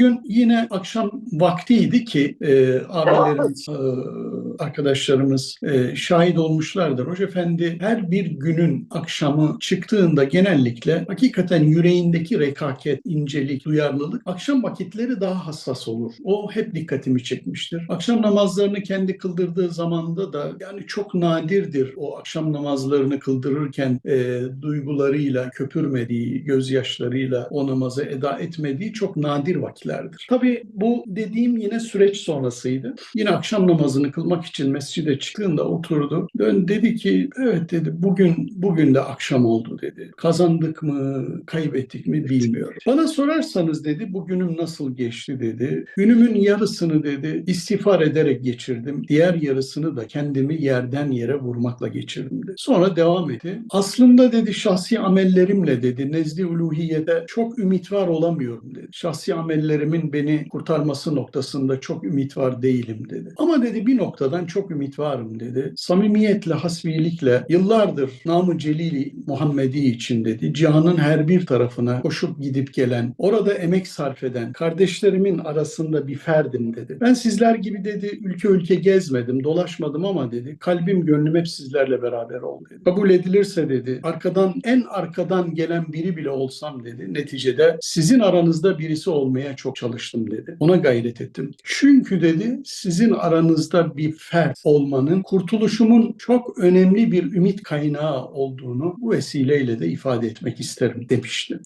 gün yine akşam vaktiydi ki e, abilerimiz, e, arkadaşlarımız e, şahit olmuşlardır. Hoca Efendi her bir günün akşamı çıktığında genellikle hakikaten yüreğindeki rekaket, incelik, duyarlılık akşam vakitleri daha hassas olur. O hep dikkatimi çekmiştir. Akşam namazlarını kendi kıldırdığı zamanda da yani çok nadirdir o akşam namazlarını kıldırırken e, duygularıyla köpürmediği, gözyaşlarıyla o namazı eda etmediği çok nadir vakitlerdir. Tabii bu dediğim yine süreç sonrasıydı. Yine akşam namazını kılmak için mescide çıktığında oturdu. Dön dedi ki evet dedi bugün bugün de akşam oldu dedi. Kazandık mı, kaybettik mi bilmiyorum. Bana sorarsanız dedi bugünüm nasıl geçti dedi. Günümün yarısını dedi istiğfar ederek geçirdim. Diğer yarısını da kendimi yerden yere vurmakla geçirdim dedi. Sonra devam etti. Aslında dedi şahsi amellerimle dedi nezdi uluhiyede çok ümit var olamıyorum dedi. Şahsi amellerimin beni kurtarması noktasında çok ümit var değilim dedi. Ama dedi bir noktadan çok ümit varım dedi. Samimiyetle, hasbilikle yıllardır namı celili Muhammedi için dedi. Cihanın her bir tarafına koşup gidip gelen, orada emek sarf eden kardeşlerimin arasında bir ferdim dedi. Ben sizler gibi dedi ülke ülke gezmedim, dolaşmadım ama dedi kalbim gönlüm hep sizlerle beraber oldu. dedi. Kabul edilirse dedi arkadan en arkadan gelen biri bile olsam dedi neticede sizin aranızda birisi olmaya çok çalıştım dedi. Ona gayret ettim. Çünkü dedi sizin aranızda bir fert olmanın kurtuluşumun çok önemli bir ümit kaynağı olduğunu bu vesileyle de ifade etmek isterim demişti.